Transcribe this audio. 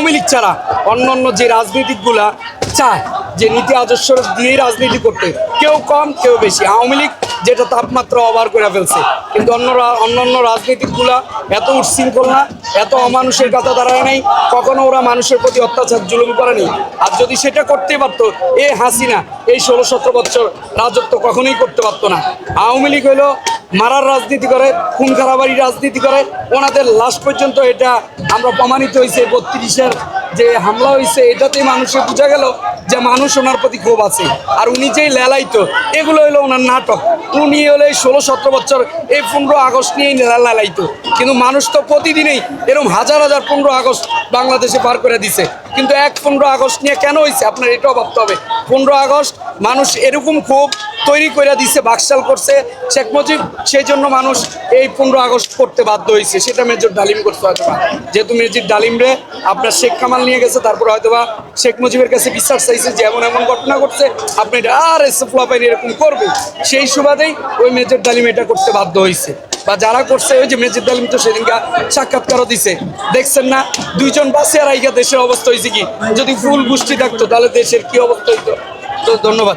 আওয়ামী লীগ ছাড়া অন্য অন্য যে রাজনীতিকগুলা চায়, যে নীতি আদর্শ দিয়েই রাজনীতি করতে, কেউ কম, কেউ বেশি। আওয়ামী লীগ যেটা তাপমাত্রা অবার করে ফেলছে, কিন্তু অন্যরা অন্যান্য রাজনীতিকগুলা এত উচ্ছৃঙ্খল না, এত অমানুষের কথা দাঁড়ায় নাই, কখনো ওরা মানুষের প্রতি অত্যাচার জুলুম করেনি আর যদি সেটা করতে পারতো, এ হাসিনা, এই ষোলো সতেরো বছর রাজত্ব কখনোই করতে পারতো না। আওয়ামী লীগ হলো মারার রাজনীতি করে, খুন খারাবারি রাজনীতি করে, ওনাদের লাস্ট পর্যন্ত এটা আমরা প্রমাণিত হয়েছে, বত্রিশের যে হামলা হয়েছে, এটাতেই মানুষের বোঝা গেল যে মানুষ ওনার প্রতি ক্ষোভ আছে। আর উনি যেই লেলাইতো, এগুলো হলো ওনার নাটক। উনি হলে ষোলো সতেরো বছর, এই পনেরো আগস্ট নিয়েই লেলাইতো। কিন্তু মানুষ তো প্রতিদিনই এরকম হাজার হাজার পনেরো আগস্ট বাংলাদেশে পার করে দিছে। কিন্তু এক পনেরো আগস্ট নিয়ে কেন হয়েছে আপনার এটাও ভাবতে হবে। পনেরো আগস্ট মানুষ এরকম খুব তৈরি করে দিছে, বাকশাল করছে। শেখ মুজিব সেই জন্য মানুষ এই পনেরো আগস্ট করতে বাধ্য হয়েছে সেটা মেজর ডালিম করতে হয়তো বা যেহেতু মেজর ডালিম রে আপনার শেখ কামাল নিয়ে গেছে, তারপর হয়তো বা শেখ মুজিবের কাছে বিশ্বাস চাইছে যে এমন এমন ঘটনা ঘটছে, আপনি এটা আর এসে ফ্লপাইন এরকম করবে সেই সুবাদেই ওই মেজর ডালিম এটা করতে বাধ্য হয়েছে বা যারা করছে ওই যে মেজিদ আলম তো সেদিনকা সাক্ষাৎকারও দিছে। দেখছেন না? দুইজন বাসে আর আইগা দেশের অবস্থা হয়েছে কি? যদি ফুল গোষ্ঠী থাকতো, তাহলে দেশের কি অবস্থা হইতো? তো ধন্যবাদ।